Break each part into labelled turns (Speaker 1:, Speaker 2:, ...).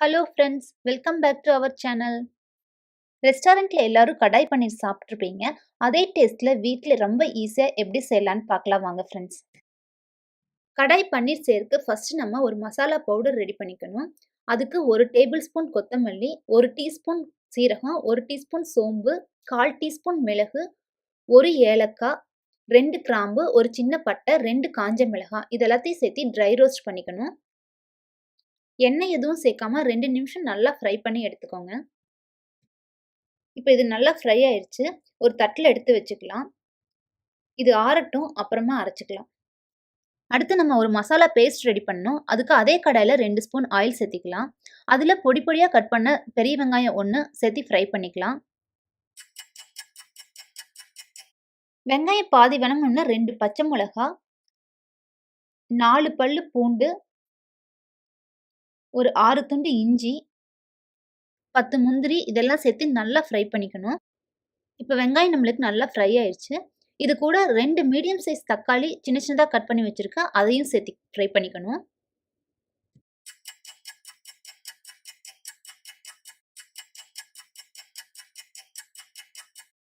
Speaker 1: Hello friends welcome back to our channel ரெஸ்டாரண்ட்டில் எல்லோரும் கடாய் பன்னீர் சாப்பிட்ருப்பீங்க அதே டேஸ்ட்டில் வீட்டில் ரொம்ப ஈஸியாக எப்படி செய்யலான்னு பார்க்கலாம் வாங்க ஃப்ரெண்ட்ஸ் கடாய் பன்னீர் செய்யறதுக்கு ஃபஸ்ட்டு நம்ம ஒரு மசாலா பவுடர் ரெடி பண்ணிக்கணும். அதுக்கு ஒரு டேபிள் ஸ்பூன் கொத்தமல்லி ஒரு டீஸ்பூன் சீரகம் ஒரு டீஸ்பூன் சோம்பு கால் டீஸ்பூன் மிளகு ஒரு ஏலக்காய் ரெண்டு கிராம்பு ஒரு சின்ன பட்டை ரெண்டு காஞ்ச மிளகாய் இது எல்லாத்தையும் சேர்த்து ட்ரை ரோஸ்ட் பண்ணிக்கணும். எண்ணெய் எதுவும் சேர்க்காம ரெண்டு நிமிஷம் நல்லா ஃப்ரை பண்ணி எடுத்துக்கோங்க. இப்போ இது நல்லா ஃப்ரை ஆயிடுச்சு ஒரு தட்டில் எடுத்து வச்சுக்கலாம். இது ஆறட்டும் அப்புறமா அரைச்சிக்கலாம். அடுத்து நம்ம ஒரு மசாலா பேஸ்ட் ரெடி பண்ணோம் அதுக்கு அதே கடாயில் ரெண்டு ஸ்பூன் ஆயில் சேர்த்திக்கலாம். அதில் பொடி பொடியாக கட் பண்ண பெரிய வெங்காயம் ஒன்று சேர்த்து ஃப்ரை பண்ணிக்கலாம். வெங்காயம் பாதி வேணும்னு ரெண்டு பச்சை மிளகா நாலு பல்லு பூண்டு ஒரு ஆறு துண்டு இஞ்சி பத்து முந்திரி இதெல்லாம் சேர்த்து நல்லா ஃப்ரை பண்ணிக்கணும். இப்போ வெங்காயம் நம்மளுக்கு நல்லா ஃப்ரை ஆயிடுச்சு இது கூட ரெண்டு மீடியம் சைஸ் தக்காளி சின்ன சின்னதாக கட் பண்ணி வச்சுருக்கேன் அதையும் சேர்த்து ஃப்ரை பண்ணிக்கணும்.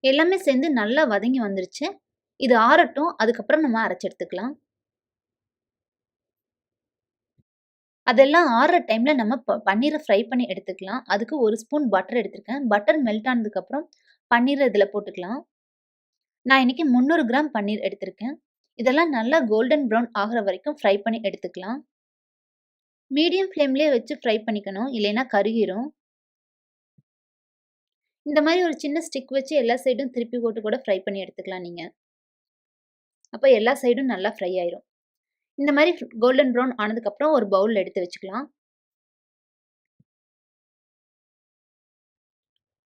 Speaker 1: எல்லாமே சேர்ந்து நல்லா வதங்கி வந்துருச்சு. இது ஆறட்டும் அதுக்கப்புறம் நம்ம அரைச்சி எடுத்துக்கலாம். அதெல்லாம் ஆறுற டைமில் நம்ம ப பன்னீரை ஃப்ரை பண்ணி எடுத்துக்கலாம். அதுக்கு ஒரு ஸ்பூன் பட்டர் எடுத்திருக்கேன். பட்டர் மெல்ட் ஆனதுக்கப்புறம் பன்னீரை இதில் போட்டுக்கலாம். நான் இன்றைக்கி முந்நூறு கிராம் பன்னீர் எடுத்திருக்கேன். இதெல்லாம் நல்லா கோல்டன் ப்ரௌன் ஆகிற வரைக்கும் ஃப்ரை பண்ணி எடுத்துக்கலாம். மீடியம் ஃப்ளேம்லேயே வச்சு ஃப்ரை பண்ணிக்கணும். இல்லைன்னா கருகிரும். இந்த மாதிரி ஒரு சின்ன ஸ்டிக் வச்சு எல்லா சைடும் திருப்பி போட்டு கூட ஃப்ரை பண்ணி எடுத்துக்கலாம் நீங்கள் அப்போ எல்லா சைடும் நல்லா ஃப்ரை ஆயிரும். இந்த மாதிரி கோல்டன் ப்ரௌன் ஆனதுக்கப்புறம் ஒரு பவுலில் எடுத்து வச்சுக்கலாம்.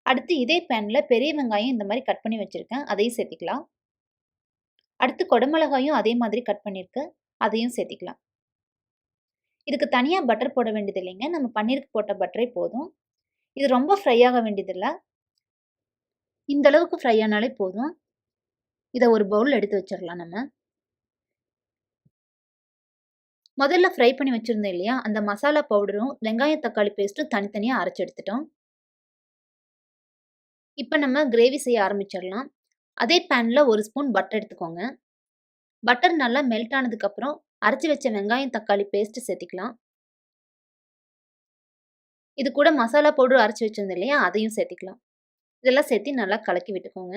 Speaker 1: அடுத்து இதே பேனில் பெரிய வெங்காயம் இந்த மாதிரி கட் பண்ணி வச்சுருக்கேன். அதையும் சேர்த்திக்கலாம். அடுத்து கொடமிளகாயும் அதே மாதிரி கட் பண்ணியிருக்கேன் அதையும் சேர்த்திக்கலாம். இதுக்கு தனியாக பட்டர் போட வேண்டியது இல்லைங்க. நம்ம பன்னீருக்கு போட்ட பட்டரே போதும். இது ரொம்ப ஃப்ரை ஆக வேண்டியதில்லை. இந்த அளவுக்கு ஃப்ரை ஆனாலே போதும். இதை ஒரு பவுல் எடுத்து வச்சிடலாம் நம்ம. முதல்ல ஃப்ரை பண்ணி வச்சுருந்தோம் இல்லையா? அந்த மசாலா பவுடரும் வெங்காய தக்காளி பேஸ்ட்டும் தனித்தனியாக அரைச்சி எடுத்துட்டோம். இப்போ நம்ம கிரேவி செய்ய ஆரம்பிச்சிடலாம். அதே பேனில் ஒரு ஸ்பூன் பட்டர் எடுத்துக்கோங்க. பட்டர் நல்லா மெல்ட் ஆனதுக்கப்புறம் அரைச்சி வச்ச வெங்காயம் தக்காளி பேஸ்ட்டு சேர்த்திக்கலாம். இது கூட மசாலா பவுடர் அரைச்சி வச்சிருந்தோம் இல்லையா? அதையும் சேர்த்திக்கலாம். இதெல்லாம் சேர்த்து நல்லா கலக்கி விட்டுக்கோங்க.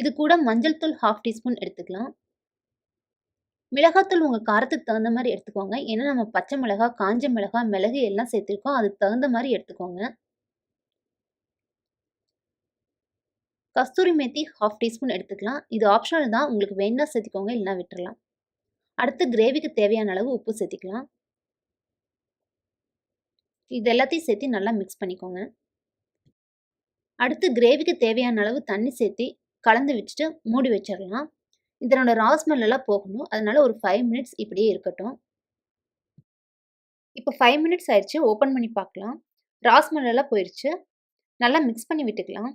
Speaker 1: இது கூட மஞ்சள் தூள் ஹாஃப் டீஸ்பூன் எடுத்துக்கலாம். மிளகாத்தூள் உங்கள் காரத்துக்கு தகுந்த மாதிரி எடுத்துக்கோங்க. ஏன்னா நம்ம பச்சை மிளகா காஞ்ச மிளகா மிளகு எல்லாம் சேர்த்துருக்கோம். அதுக்கு தகுந்த மாதிரி எடுத்துக்கோங்க. கஸ்தூரி மேத்தி ஹாஃப் டீஸ்பூன் எடுத்துக்கலாம். இது ஆப்ஷனல் தான். உங்களுக்கு வேணா சேர்த்துக்கோங்க இல்லைனா விட்டுறலாம். அடுத்து கிரேவிக்கு தேவையான அளவு உப்பு சேர்த்திக்கலாம். இது எல்லாத்தையும் சேர்த்து நல்லா மிக்ஸ் பண்ணிக்கோங்க. அடுத்து கிரேவிக்கு தேவையான அளவு தண்ணி சேர்த்து கலந்து வச்சுட்டு மூடி வச்சிடலாம். இதனோட ராஸ்மெல்லாம் போகணும். அதனால ஒரு ஃபைவ் மினிட்ஸ் இப்படியே இருக்கட்டும். இப்போ ஃபைவ் மினிட்ஸ் ஆயிடுச்சு. ஓப்பன் பண்ணி பார்க்கலாம். ராஸ்மெல்லாம் போயிடுச்சு நல்லா மிக்ஸ் பண்ணி விட்டுக்கலாம்.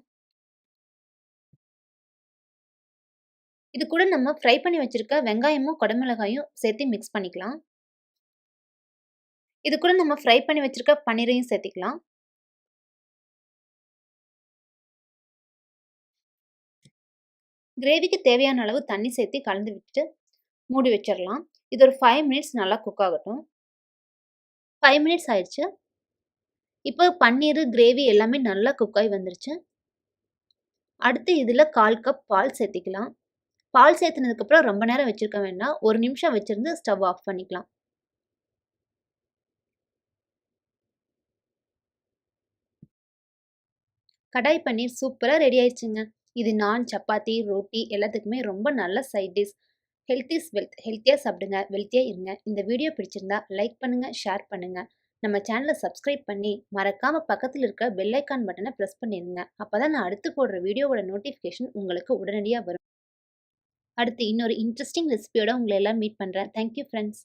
Speaker 1: இது கூட நம்ம ஃப்ரை பண்ணி வச்சுருக்க வெங்காயமும் குடமிளகாயும் சேர்த்து மிக்ஸ் பண்ணிக்கலாம். இது கூட நம்ம ஃப்ரை பண்ணி வச்சுருக்க பன்னீரையும் சேர்த்திக்கலாம். கிரேவிக்கு தேவையான அளவு தண்ணி சேர்த்து கலந்து விட்டுட்டு மூடி வச்சிடலாம் இது ஒரு ஃபைவ் மினிட்ஸ் நல்லா குக் ஆகட்டும். ஃபைவ் மினிட்ஸ் ஆயிடுச்சு. இப்போ பன்னீர் கிரேவி எல்லாமே நல்லா குக் ஆகி வந்துருச்சு. அடுத்து இதில் கால் கப் பால் சேர்த்திக்கலாம். பால் சேர்த்துனதுக்கப்புறம் ரொம்ப நேரம் வச்சுருக்க வேண்டாம். ஒரு நிமிஷம் வச்சுருந்து ஸ்டவ் ஆஃப் பண்ணிக்கலாம். கடாய் பன்னீர் சூப்பராக ரெடி ஆயிடுச்சுங்க. இது நான் சப்பாத்தி ரோட்டி எல்லாத்துக்குமே ரொம்ப நல்ல side dish health is wealth ஹெல்த்தியாக சாப்பிடுங்க வெல்த்தியாக இருங்க. இந்த வீடியோ பிடிச்சிருந்தா லைக் பண்ணுங்கள் ஷேர் பண்ணுங்கள் நம்ம சேனலை சப்ஸ்கிரைப் பண்ணி மறக்காமல் பக்கத்தில் இருக்க பெல்லைக்கான் பட்டனை ப்ரெஸ் பண்ணிடுங்க அப்போ தான் நான் அடுத்து போடுற வீடியோவோட நோட்டிஃபிகேஷன் உங்களுக்கு உடனடியாக வரும். அடுத்து இன்னொரு இன்ட்ரெஸ்டிங் ரெசிபியோட உங்களை எல்லாம் மீட் பண்ணுறேன் தேங்க்யூ ஃப்ரெண்ட்ஸ்